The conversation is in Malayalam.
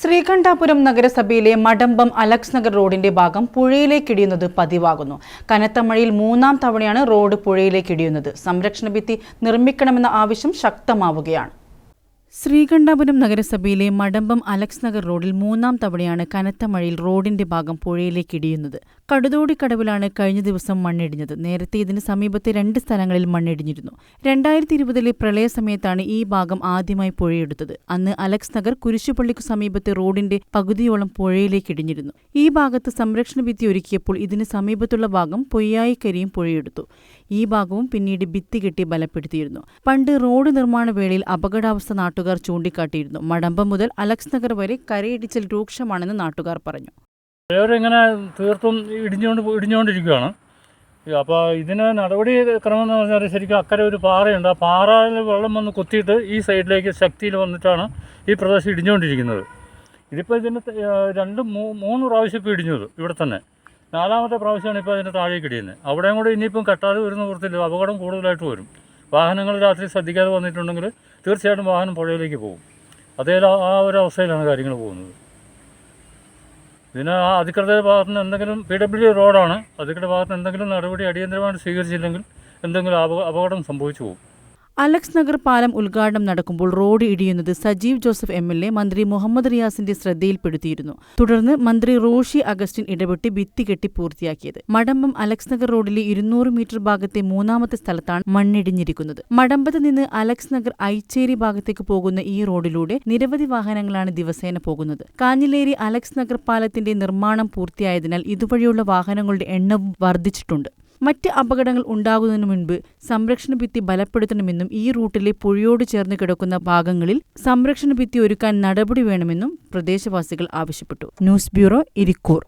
ശ്രീകണ്ഠാപുരം നഗരസഭയിലെ മടമ്പം അലക്സ് നഗർ റോഡിന്റെ ഭാഗം പുഴയിലേക്കിടിയുന്നത് പതിവാകുന്നു. കനത്ത മഴയിൽ മൂന്നാം തവണയാണ് റോഡ് പുഴയിലേക്കിടിയുന്നത്. സംരക്ഷണ ഭിത്തി നിർമ്മിക്കണമെന്ന ആവശ്യം ശക്തമാവുകയാണ്. ശ്രീകണ്ഠാപുരം നഗരസഭയിലെ മടമ്പം അലക്സ് നഗർ റോഡിൽ മൂന്നാം തവണയാണ് കനത്ത മഴയിൽ റോഡിന്റെ ഭാഗം പുഴയിലേക്ക് ഇടിയുന്നത്. കടുതോടിക്കടവിലാണ് കഴിഞ്ഞ ദിവസം മണ്ണിടിഞ്ഞത്. നേരത്തെ ഇതിന് സമീപത്തെ രണ്ട് സ്ഥലങ്ങളിൽ മണ്ണിടിഞ്ഞിരുന്നു. രണ്ടായിരത്തി ഇരുപതിലെ പ്രളയ സമയത്താണ് ഈ ഭാഗം ആദ്യമായി പുഴയെടുത്തത്. അന്ന് അലക്സ് നഗർ കുരിശുപള്ളിക്കു സമീപത്തെ റോഡിന്റെ പകുതിയോളം പുഴയിലേക്ക് ഇടിഞ്ഞിരുന്നു. ഈ ഭാഗത്ത് സംരക്ഷണ ഭിത്തി ഒരുക്കിയപ്പോൾ ഇതിന് സമീപത്തുള്ള ഭാഗം പൊയ്യായിക്കരിയും പുഴയെടുത്തു. ഈ ഭാഗവും പിന്നീട് ഭിത്തി കെട്ടി ബലപ്പെടുത്തിയിരുന്നു. പണ്ട് റോഡ് നിർമ്മാണ വേളയിൽ അപകടാവസ്ഥ നാട്ടുകാർ ചൂണ്ടിക്കാട്ടിയിരുന്നു. മടമ്പ മുതൽ അലക്സ് നഗർ വരെ കരയിടിച്ചൽ രൂക്ഷമാണെന്ന് നാട്ടുകാർ പറഞ്ഞു. ഇങ്ങനെ തീർത്തും ഇടിഞ്ഞുകൊണ്ട് ഇടിഞ്ഞുകൊണ്ടിരിക്കുകയാണ്. അപ്പോൾ ഇതിന് നടപടി ക്രമം എന്ന് പറഞ്ഞാൽ ശരിക്കും അക്കരെ ഒരു പാറയുണ്ട്. ആ പാറയിൽ വെള്ളം വന്ന് കുത്തിയിട്ട് ഈ സൈഡിലേക്ക് ശക്തിയിൽ വന്നിട്ടാണ് ഈ പ്രദേശം ഇടിഞ്ഞുകൊണ്ടിരിക്കുന്നത്. ഇതിപ്പോൾ ഇതിന് രണ്ടും മൂന്ന് പ്രാവശ്യം ഇപ്പോൾ ഇടിഞ്ഞത് ഇവിടെ തന്നെ. നാലാമത്തെ പ്രാവശ്യമാണ് ഇപ്പോൾ അതിന്റെ താഴേക്ക് ഇടിയുന്നത്. അവിടെയും കൂടെ ഇനിയിപ്പം കെട്ടാതെ വരുന്ന പുറത്തില്ല അപകടം കൂടുതലായിട്ട് വരും. വാഹനങ്ങൾ രാത്രി ശ്രദ്ധിക്കാതെ വന്നിട്ടുണ്ടെങ്കിൽ തീർച്ചയായിട്ടും വാഹനം പുഴയിലേക്ക് പോകും. അതേ ആ ഒരു അവസ്ഥയിലാണ് കാര്യങ്ങൾ പോകുന്നത്. ഇതിന് ആ അധികൃതരുടെ ഭാഗത്തുനിന്ന് എന്തെങ്കിലും പി ഡബ്ല്യു റോഡാണ്. അധികൃത ഭാഗത്ത് നിന്ന് എന്തെങ്കിലും നടപടി അടിയന്തരമായിട്ട് സ്വീകരിച്ചില്ലെങ്കിൽ എന്തെങ്കിലും അപകടം സംഭവിച്ചു പോകും. അലക്സ് നഗർ പാലം ഉദ്ഘാടനം നടക്കുമ്പോൾ road ഇടിയുന്നത് Sajeev Joseph M L A മന്ത്രി മുഹമ്മദ് റിയാസിന്റെ ശ്രദ്ധയിൽപ്പെടുത്തിയിരുന്നു. തുടർന്ന് മന്ത്രി റോഷി അഗസ്റ്റിൻ ഇടപെട്ട് ഭിത്തി കെട്ടി പൂർത്തിയാക്കിയത്. മടമ്പം അലക്സ് നഗർ റോഡിലെ ഇരുന്നൂറ് മീറ്റർ ഭാഗത്തെ മൂന്നാമത്തെ സ്ഥലത്താണ് മണ്ണിടിഞ്ഞിരിക്കുന്നത്. മടമ്പത്ത് നിന്ന് അലക്സ് നഗർ ഐച്ചേരി ഭാഗത്തേക്ക് പോകുന്ന ഈ റോഡിലൂടെ നിരവധി വാഹനങ്ങളാണ് ദിവസേന പോകുന്നത്. കാഞ്ഞിലേരി അലക്സ് നഗർ പാലത്തിന്റെ നിർമ്മാണം പൂർത്തിയായതിനാൽ ഇതുവഴിയുള്ള വാഹനങ്ങളുടെ എണ്ണവും വർദ്ധിച്ചിട്ടുണ്ട്. മറ്റ് അപകടങ്ങൾ ഉണ്ടാകുന്നതിനു മുൻപ് സംരക്ഷണ ഭിത്തി ബലപ്പെടുത്തണമെന്നും ഈ റൂട്ടിലെ പുഴയോട് ചേർന്ന് കിടക്കുന്ന ഭാഗങ്ങളിൽ സംരക്ഷണ ഭിത്തി ഒരുക്കാൻ നടപടി വേണമെന്നും പ്രദേശവാസികൾ ആവശ്യപ്പെട്ടു. News bureau Irikkur.